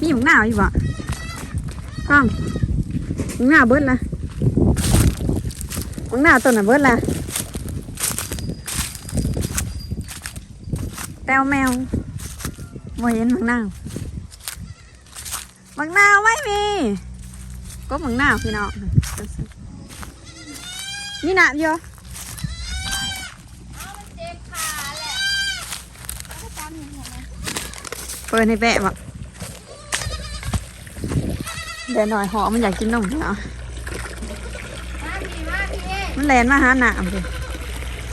มีหมักหน้าอยู่บ่ข้องหมักหน้าเบิดละหมักหน้าต้นน่ะเบิดละแต้วแมวบ่เห็นหมักหน้าหมักหน้าไม่มีก็หมักหน้าพี่น้องนี่หนาวอยู่เปิดให้แปะบ่ เดี๋ยวหน่อยหอมันอยากกินนมเนาะมันแลนมาหาหนามเลย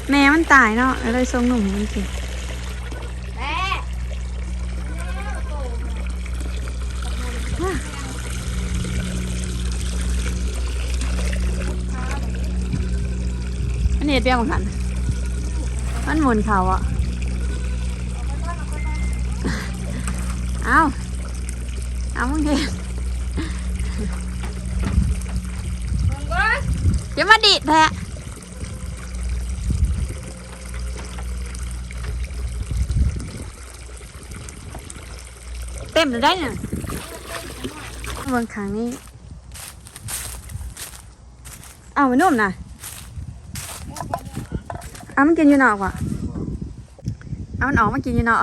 แม่มันตายเนาะเลยส่งนมให้มันกินว้าอันนี้เปรี้ยวเหมือนกันมันหมุนเขาอะเอาเอามึงเห็น อย่ามาดิดแทะเต็มเลยได้เนี่ยเบิ่งขางนี้เอามันนุ่มนะเอามันกินอยู่นอกว่ะเอามันออกมากินอยู่นอก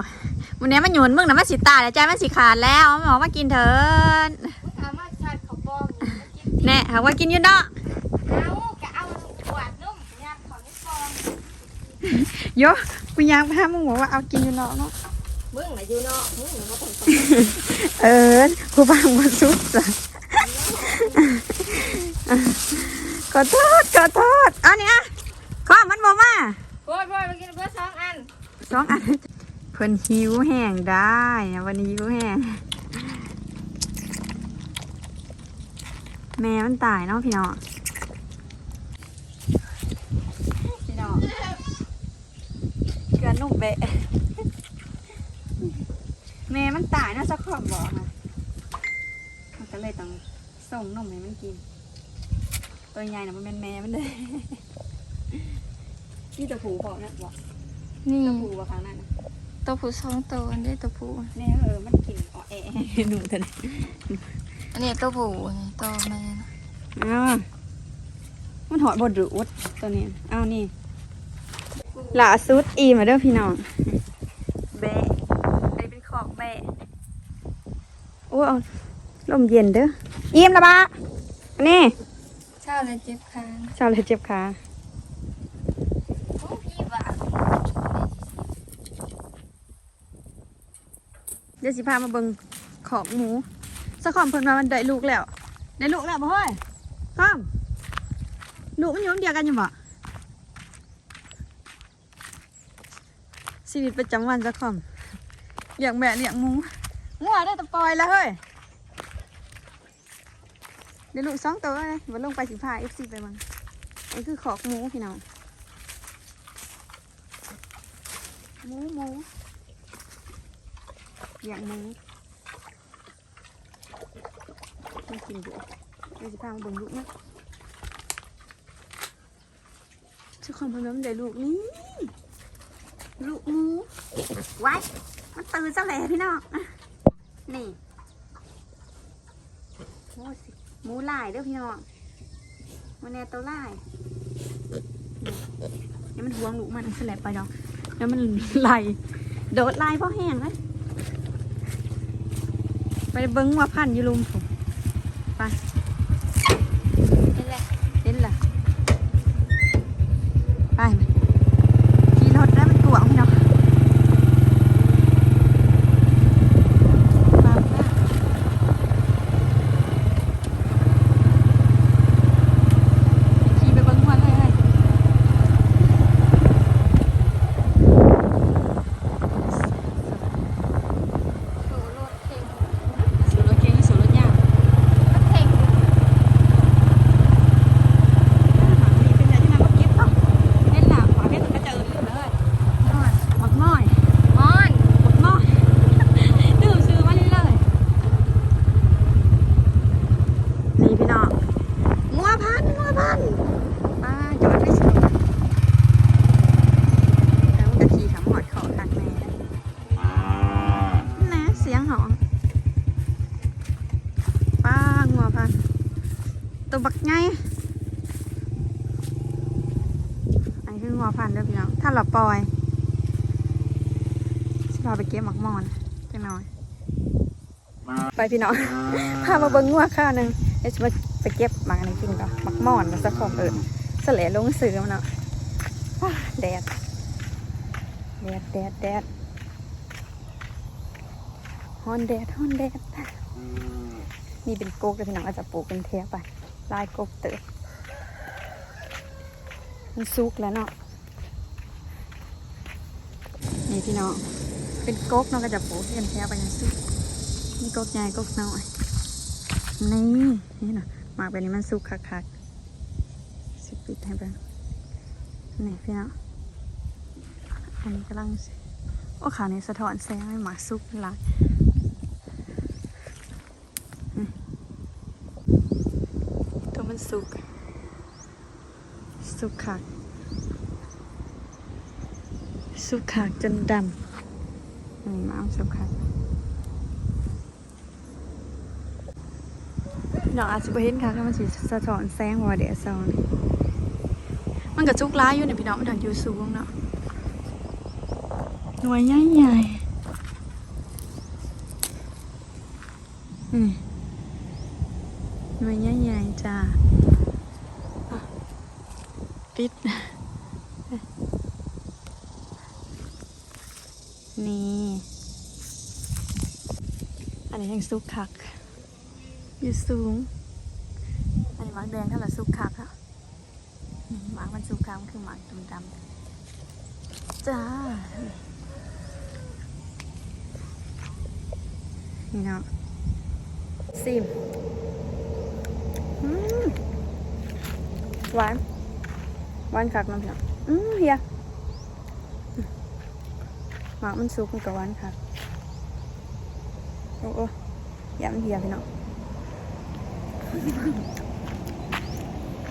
วันนี้มันหยุนมึงนะมันสิตายแล้วใจมันสิขาดแล้วมันบอกมากินเถินถามว่าชาติเขาปลอมกินแน่หากว่ากินอยู่เนาะเอาก โยกูอยากพามึงบอกว่าเอากินอยู่เนาะเนาะมึงน่ะอยู่เนาะมึงน่ะมาคนเออกูฟังมาสุดจ้ะขอโทษขอโทษเอันนี้อะข้อมันบอกมาโอ้ยโอ้ยมากินเพื่อสองอันสองอันเพิ่นหิวแห้งได้นะวันนี้หิวแห้งแม่มันตายเนาะพี่น้องพี่น้อง เกลือนุ่มเบะแม่มันตายเนาะสักขอบบอกนะมันก็เลยต้องส่งนมให้มันกิน ตัวใหญ่นะมันเป็นแม่มันเลยนี่ตัวผูบอกนะบอกนี่ตัวผูว่าครั้งนั้นนะตัวผู้สองตัวอันนี้ตัวผู้แม่เออมันกินอ๋อแอะหนูแต่ไหนอันนี้ตัวผู้อันนี้ตัวแม่นะอ้าวมันหอดบดหรืออุดตัวนี้อ้าวนี่ หลาซุดอีมาเด้อพี่น้องแบะอันนี้เป็นขอกแบะโอ้เอาลมเย็นเด้ออิ่มและบะนี่เช้าเลยเจ็บคางชาวเลยเจ็บขาโอ้พี่บ้าเดี๋ยวสิพามาเบิ่งขอกหมูสะคอมเพิ่นมามันได้ลูกแล้ว ได้ลูกแล้วบ่เฮ้ยข้ามลูกมันอยู่อันเดียวกันอยู่บ่ ชีวิตประจำวันสะคอมเลี้ยงแม่เลี้ยงมูงัวได้ตะปอยแล้วเฮ้ยได้ลูกสองตัวเลยวันลงไปสิพาเอฟซีไปบังนี่คือขอกหมูพี่น้องหมูหมูเลี้ยงหมูไมันกินอยู่เดี๋ยวสิพามาเบิ่งลูกนะเจ้าของเพิ่นว่ามันได้ลูกนี่ ลูกมูไว้มันตื่นซะแล้วพี่น้องนี่โอ้สิหมูลายเด้อพี่น้องมันแน่ตัวลายนี่เดี๋ยวมันหวงลูกมันสลับไปดอกแล้วมันไหลโดดลายเพราะแห้งเลยไปเบิ้งว่าพันยูลุมผมไป มอผ่านเด้อพี่น้องท่านหลับปอยสิพาไปเก็บหมักมอนจังหน่อย ไปพี่น้อง พามาเบิ้งงัวข้าวหนึ่งเดี๋วจะมาไปเก็บมักอันรกินก่อนหมักมอนมาสักของเอิญสลลงสื่อมันเนาะแดด แดดแดดแดดฮอนแดดฮอนแดดนี่เป็นโกกเลยพี่น้องอาจจะปลูกเป็นเทปไปลายโกกเติบมันซุกแล้วเนาะ นี่พี่น้อง เป็นก๊กเนาะก็จะปลูกเป็นเทียไปยังซุกนี่ก๊กใหญ่ก๊กน้อยนี่นี่นะหมากแบบนี้มันสุกคักๆสิปิดให้เบิ่งนี่พี่น้อง อันนี้กำลังโอ้ขาวนี่สะท้อนแสงให้หมากสุกหลายนี่ตัวมันสุก สุกคัก สุกคักจนดำนี่หมาสุกคักดอกอาจจะไปเห็นค่ะถ้ามันสิสะท้อนแสงว่าเดี๋ยวซอนมันกับจุกร้ายอยู่ในยพี่น้องมันถังอยู่สูงเนาะหน่วยใหญ่ใหญ่ๆอืมหน่วยใหญ่ใหญ่ๆจ้าอะปิด นี่ อันนี้ยังซุกคัก อยู่สูง อันนี้หมากแดงเท่าไหร่ซุกคักอะอืมหมากมันซุกคักมันคือหมากดำๆจ้านี่เนาะซิมอืมหวานหวานคักน้ำเพียงอืมเฮียอืมหมากมันซุกมันกับหวานคัก โอ้โอ้ยำเฮียพี่น้อง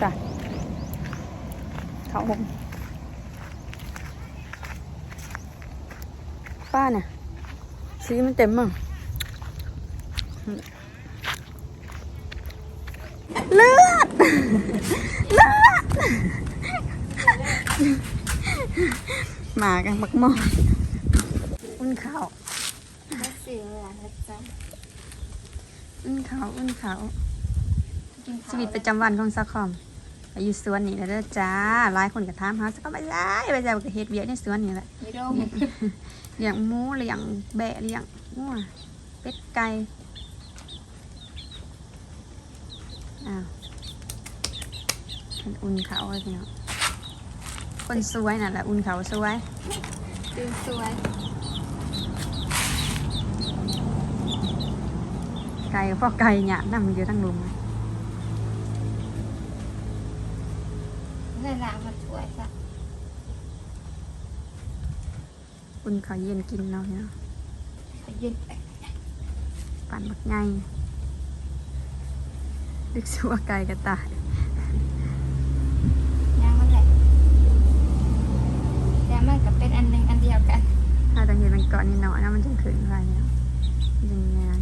จ้ะเขาหงป้าเนี่ยสีมันเต็มมั้งเลือด เลือด มากันมักมอนอุ่นข้าว สื่อหลานนะจ๊ะอุ่นข้าวอุ่นข้าวกินชีวิตประจำวันของสักคอมไปอยู่สวนนี่แหละเด้อจ้าหลายคนก็ถามหาสักคอมไปไล่ไปจ้าก็เฮ็ดเวียกในสวนนี่แหละไม่ร่มเลี้ยงหมูเลี้ยงแบะเลี้ยงงัวเป็ดไก่อ้าวมันอุ่นเขาเลยพี่น้องคนสวยน่ะแหละอุ่นเขาสวยตื่นสวย ไก่ก็พอไก่เนี่ยนั่มันอยู่ทั้งลุมในล้างมันสวยจ้ะอุ่นเขาวเย็นกินเนาะพี่น้องไปยืนไปปั่นบักไงดึกสัวไก่กระตายย่างมันแหละแต่มันก็เป็นอันหนึ่งอันเดียวกันถ้าตะเห็นมันเกาะนิดหน่อยนะมันจะขึ้นไปเนี่ยมันจะงาน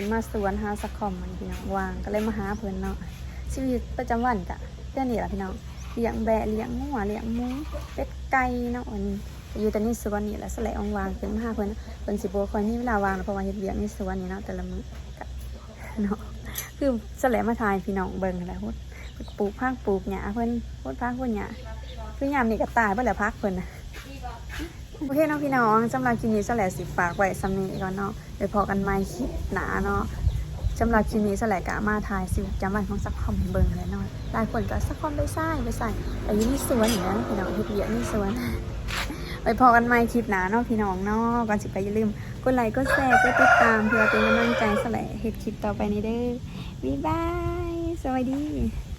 ขึ้นมาสวนหาสักคอมมันพี่น้องวางก็เลยมาหาเพื่อนเนาะชีวิตประจำวันกะเจ้านี่แหละพี่น้องเลี้ยงแบะเลี้ยงงัวเลี้ยงหมูเป็ดไก่เนาะอันอยู่แต่ในสวนนี่แหละสลายอองวางขึ้นมาหาเพื่อนเพิ่นสิบ่ค่อยมีเวลาวางเพราะว่าเฮ็ดเวียกในสวนนี่เนาะแต่ละมื้อก็เนาะคือสลายมาทายพี่น้องเบิ่งแหละพุดปลูกพักปลูกหญ้าเพิ่นพุดพักพุดหญ้าคือยามนี่ก็ตายเบิ่แล้วพักเพิ่นน่ะ โอเคเนาะพี่น้องสำหรับคลิปนี้สลายสิฝากไว้สำนีก่อนเนาะเดี๋ยวพอกันใหม่คลิปหน้าเนาะสำหรับคลิปนี้สลกะมาถ่ายสิจำวันของสักคอมเบิ่งเลยหน่อยหลายคนก็สักคอมไปใส่ไปใส่แต่อยี่นี่สวนอย่างนั้นพี่น้องเฮ็ดเวียกนี่สวนไปพอกันใหม่คลิปหน้าเนาะพี่น้องเนาะก่อนสิไปอย่าลืมกดไลค์กดแชร์กดติดตามเพื่อเป็นกำลังใจสลเฮ็ดคลิปต่อไปนี้เด้อบ๊ายบายสวัสดี